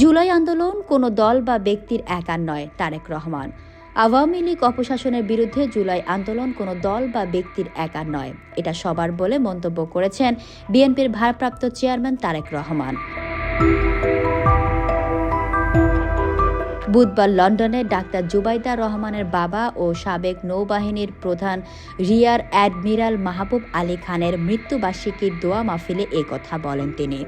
জুলাই আন্দোলন কোনো দল বা ব্যক্তির একার নয়, তারেক রহমান। আওয়ামী লীগ অপশাসনের বিরুদ্ধে জুলাই আন্দোলন কোনো দল বা ব্যক্তির একার নয়, এটা সবার বলে মন্তব্য করেছেন বিএনপির ভারপ্রাপ্ত চেয়ারম্যান তারেক রহমান। বুধবার লন্ডনে ডাক্তার জুবাইদা রহমানের বাবা ও সাবেক নৌবাহিনীর প্রধান রিয়ার অ্যাডমিরাল মাহবুব আলী খানের মৃত্যুবার্ষিকীর দোয়া মাহফিলে কথা বলেন তিনি।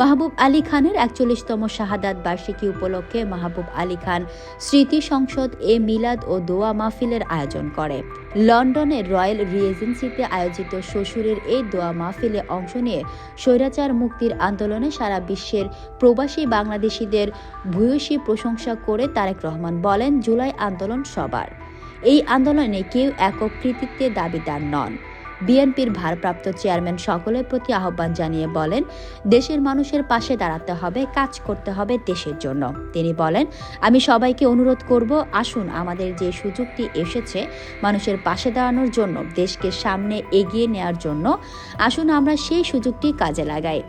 মাহবুব আলী খানের একচল্লিশতম শাহাদাত বার্ষিকী উপলক্ষে মাহবুব আলী খান স্মৃতি সংসদ এ মিলাদ ও দোয়া মাহফিলের আয়োজন করে। লন্ডনের রয়্যাল রিজেন্সিতে আয়োজিত শ্বশুরের এই দোয়া মাহফিলে অংশ নিয়ে স্বৈরাচার মুক্তির আন্দোলনে সারা বিশ্বের প্রবাসী বাংলাদেশিদের ভূয়সী প্রশংসা করে তারেক রহমান বলেন, জুলাই আন্দোলন সবার। এই আন্দোলনে কেউ একক কৃতিত্বের দাবিদার নন। বিএনপির ভারপ্রাপ্ত চেয়ারম্যান সকলের প্রতি আহ্বান জানিয়ে বলেন, দেশের মানুষের পাশে দাঁড়াতে হবে, কাজ করতে হবে দেশের জন্য। তিনি বলেন, আমি সবাইকে অনুরোধ করব, আসুন আমাদের যে সুযোগটি এসেছে মানুষের পাশে দাঁড়ানোর জন্য, দেশকে সামনে এগিয়ে নেওয়ার জন্য, আসুন আমরা সেই সুযোগটি কাজে লাগাই।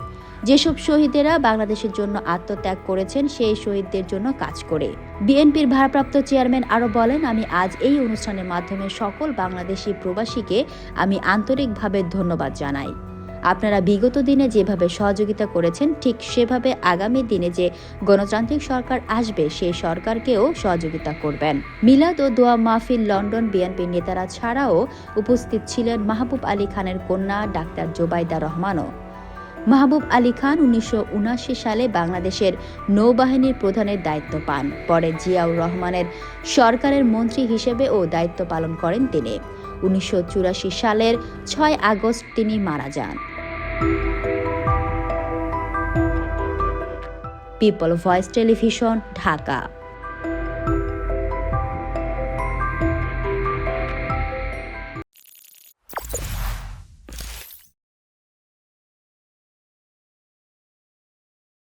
যেসব শহীদেরা বাংলাদেশের জন্য আত্মত্যাগ করেছেন, সেই শহীদদের জন্য কাজ করে। বিএনপির ভারপ্রাপ্ত চেয়ারম্যান আরও বলেন, আমি আজ এই অনুষ্ঠানের মাধ্যমে সকল বাংলাদেশি প্রবাসীকে আমি আন্তরিকভাবে ধন্যবাদ জানাই। আপনারা বিগত দিনে যেভাবে সহযোগিতা করেছেন, ঠিক সেভাবে আগামী দিনে যে গণতান্ত্রিক সরকার আসবে, সেই সরকারকেও সহযোগিতা করবেন। মিলাদ ও দোয়া মাহফিল লন্ডন বিএনপির নেতারা ছাড়াও উপস্থিত ছিলেন মাহবুব আলী খানের কন্যা ডাক্তার জোবাইদা রহমানও। মাহবুব আলী খান উনিশশো সালে বাংলাদেশের নৌবাহিনীর প্রধানের দায়িত্ব পান। পরে জিয়াউর রহমানের সরকারের মন্ত্রী হিসেবে ও দায়িত্ব পালন করেন তিনি। উনিশশো চুরাশি সালের ছয় আগস্ট তিনি মারা যান। People voice television, Dhaka.